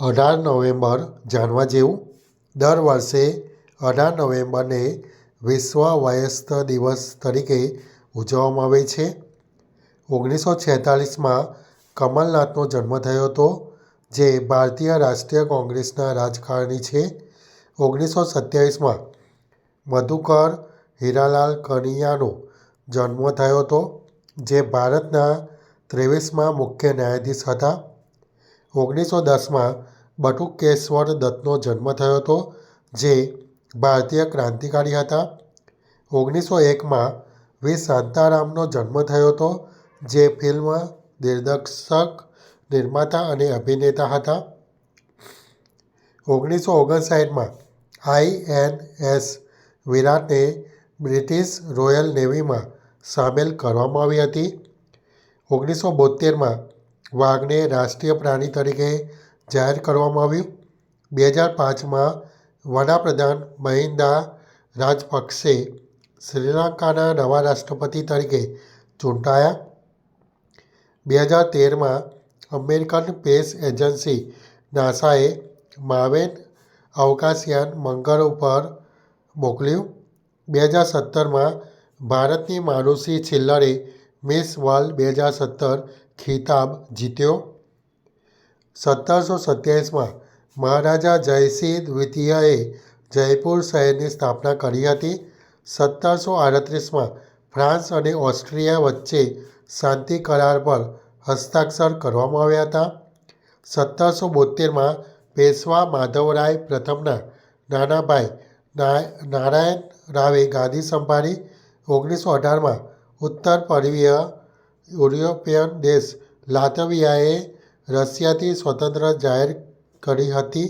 અઢાર નવેમ્બર જાણવા જેવું? દર વર્ષે અઢાર નવેમ્બરને વિશ્વ વયસ્થ દિવસ તરીકે ઉજવવામાં આવે છે. ઓગણીસો છેતાલીસમાં કમલનાથનો જન્મ થયો હતો, જે ભારતીય રાષ્ટ્રીય કોંગ્રેસના રાજકારણી છે. ઓગણીસો સત્યાવીસમાં મધુકર હીરાલાલ કનિયાનો જન્મ થયો હતો, જે ભારતના ત્રેવીસમાં મુખ્ય ન્યાયાધીશ હતા. ઓગણીસો દસમાં બટુકેશ્વર દત્તનો જન્મ થયો હતો, જે ભારતીય ક્રાંતિકારી હતા. ઓગણીસો એકમાં વી. શાંતારામનો જન્મ થયો હતો, જે ફિલ્મ દિગ્દર્શક, નિર્માતા અને અભિનેતા હતા. ઓગણીસો ઓગણસાઠમાં આઈએનએસ વિરાટને બ્રિટિશ રોયલ નેવીમાં સામેલ કરવામાં આવી હતી. ઓગણીસો બોત્તેરમાં વાઘને રાષ્ટ્રીય પ્રાણી તરીકે જાહેર કરવામાં આવ્યું. બે હજાર પાંચમાં વડાપ્રધાન મહિન્દા રાજપક્ષે શ્રીલંકાના નવા રાષ્ટ્રપતિ તરીકે ચૂંટાયા. બે હજાર તેરમાં અમેરિકન સ્પેસ એજન્સી નાસાએ માવેન અવકાશયાન મંગળ ઉપર મોકલ્યું. બે હજાર સત્તરમાં ભારતની માનુષી છિલ્લરે મિસ વર્લ્ડ બે હજાર સત્તર ખિતાબ જીત્યો. સત્તરસો સત્યાવીસમાં મહારાજા જયસિંહ દ્વિતીયએ જયપુર શહેરની સ્થાપના કરી હતી. સત્તરસો આડત્રીસમાં ફ્રાન્સ અને ઓસ્ટ્રિયા વચ્ચે શાંતિ કરાર પર હસ્તાક્ષર કરવામાં આવ્યા હતા. સત્તરસો બોત્તેરમાં પેશવા માધવરાય પ્રથમના નાનાભાઈ નારાયણ રાવે ગાદી સંભાળી. ઓગણીસો અઢારમાં ઉત્તર પૂર્વીય યુરોપિયન દેશ લાતવિયાએ રશિયાથી સ્વતંત્ર જાહેર કરી હતી.